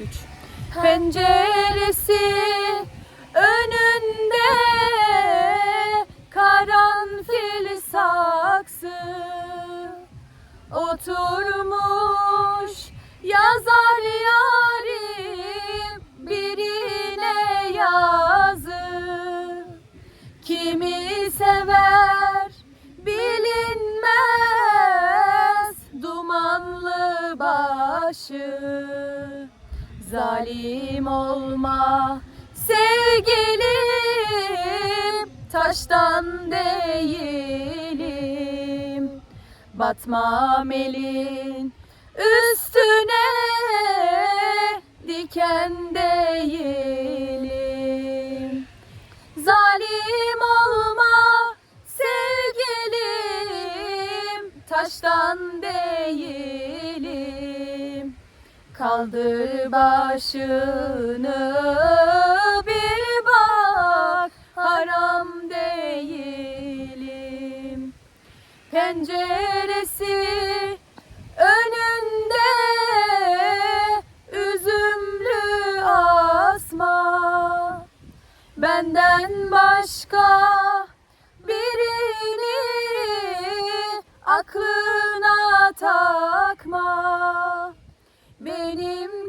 Üç. Penceresi önünde karanfil saksı. Oturmuş yazar yarim birine yazı. Kimi sever bilinmez dumanlı başı Zalim olma sevgilim taştan değilim. Batmam elin üstüne diken değilim. Zalim olma sevgilim taştan değilim Kaldır başını bir bak haram değilim. Penceresi önünde üzümlü asma. Benden başka birini aklına takma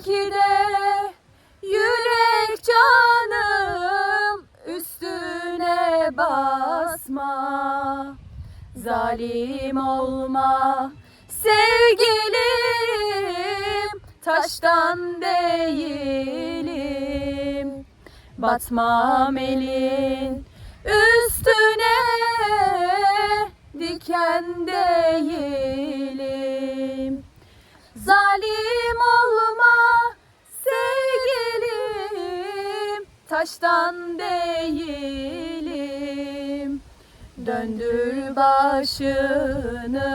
Benimki de yürek canım üstüne basma. Zalim olma sevgilim taştan değilim. Batmam elin üstüne diken değilim. Zalim taştan değilim. Döndür başını